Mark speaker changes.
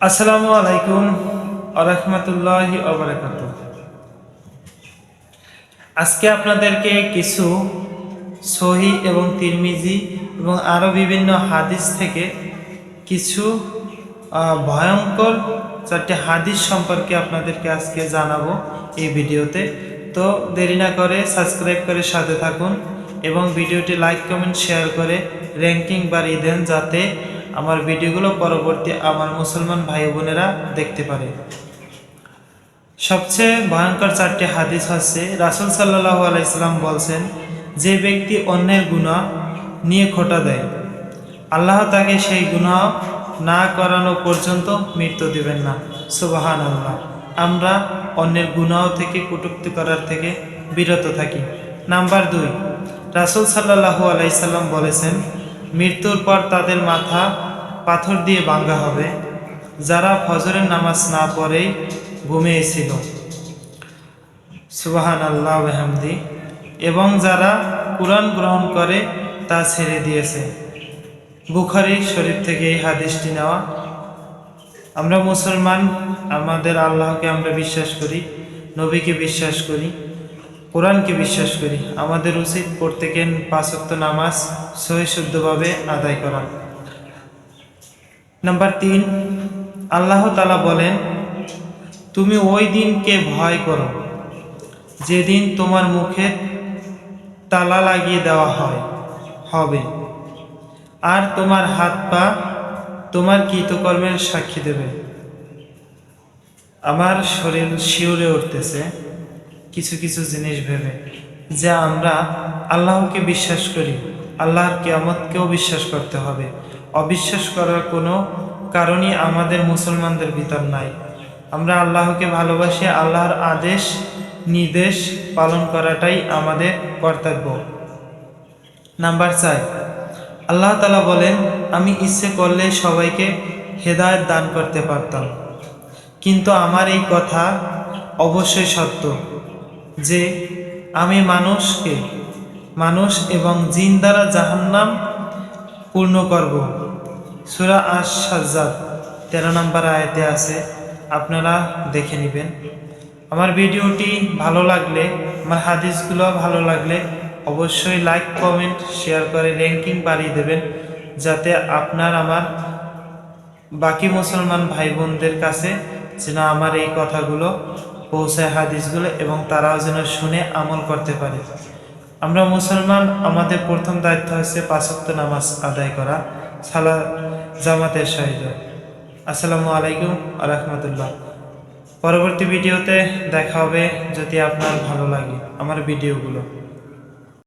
Speaker 1: আসসালামু আলাইকুম আরহামতুল্লাহি আবরাকাত আজকে আপনাদেরকে কিছু সহি এবং তিরমিজি এবং আরও বিভিন্ন হাদিস থেকে কিছু ভয়ঙ্কর চারটি হাদিস সম্পর্কে আপনাদেরকে আজকে জানাব এই ভিডিওতে। তো দেরি না করে সাবস্ক্রাইব করে সাথে থাকুন এবং ভিডিওটি লাইক, কমেন্ট, শেয়ার করে র্যাঙ্কিং বাড়িয়ে দেন যাতে আমার ভিডিওগুলো পরবর্তী আমার মুসলমান ভাই বোনেরা দেখতে পারে। সবচেয়ে ভয়ঙ্কর চারটি হাদিস হচ্ছে, রাসুল সাল্লাহ আলাইসাল্লাম বলছেন, যে ব্যক্তি অন্যের গুণা নিয়ে খোটা দেয়, আল্লাহ তাকে সেই গুণা না করানো পর্যন্ত মৃত্যু দিবেন না। সুবাহান আল্লাহ আমরা অন্যের গুণাও থেকে কটুক্তি করার থেকে বিরত থাকি। নাম্বার দুই, রাসুল সাল্লাহু আলাইসাল্লাম বলেছেন মৃত্যুর পর তাদের মাথা পাথর দিয়ে ভাঙ্গা হবে, যারা ফজরের নামাজ না পড়েই ঘুমিয়েছিল। সুবাহান আল্লাহ হামদি এবং যারা কোরআন গ্রহণ করে তা ছেড়ে দিয়েছে। বুখারি শরীফ থেকে এই হাদিসটি নেওয়া। আমরা মুসলমান, আমাদের আল্লাহকে আমরা বিশ্বাস করি, নবীকে বিশ্বাস করি। কোরআনকে বিশ্বাস করি। আমাদের উচিত প্রত্যেকের পাঁচক্ত নামাজ সহি শুদ্ধভাবে আদায় করা। নাম্বার তিন, আল্লাহ তালা বলেন, তুমি ওই দিনকে ভয় করো যেদিন তোমার মুখে তালা লাগিয়ে দেওয়া হয়, হবে। আর তোমার হাত পা তোমার কৃতকর্মের সাক্ষী দেবে। আমার শরীর শিউরে উঠতেছে। কিছু কিছু জিনিস ভেবে যে আমরা আল্লাহকে বিশ্বাস করি, আল্লাহর কেয়ামতকেও বিশ্বাস করতে হবে। অবিশ্বাস করার কোনো কারণই আমাদের মুসলমানদের ভিতর নাই। আমরা আল্লাহকে ভালোবাসি, আল্লাহর আদেশ, নির্দেশ পালন করাটাই আমাদের কর্তব্য। নাম্বার চার, আল্লাহ তালা বলেন, আমি ইচ্ছে করলে সবাইকে হেদায়ত দান করতে পারতাম। কিন্তু আমার এই কথা অবশ্যই সত্য। যে আমি মানুষকে, মানুষ এবং জিন দ্বারা জাহান্নাম পূর্ণ করব। সুরা আশ সাজ্জাদ তেরো নম্বর আয়তে আছে, আপনারা দেখে নেবেন। আমার ভিডিওটি ভালো লাগলে, আমার হাদিসগুলো ভালো লাগলে অবশ্যই লাইক, কমেন্ট, শেয়ার করে র্যাঙ্কিং বাড়িয়ে দেবেন, যাতে আপনার আমার বাকি মুসলমান ভাই বোনদের কাছে যেন আমার এই কথাগুলো পৌঁছায় হাদিসগুলো এবং তারাও যেন শুনে আমল করতে পারে। আমরা মুসলমান, আমাদের প্রথম দায়িত্ব হচ্ছে পাঁচত্ব নামাজ আদায় করা সালা জামাতের সহিত। আসসালামু আলাইকুম আ রহমতুল্লাহ। পরবর্তী ভিডিওতে দেখা হবে যদি আপনার ভালো লাগে আমার ভিডিওগুলো।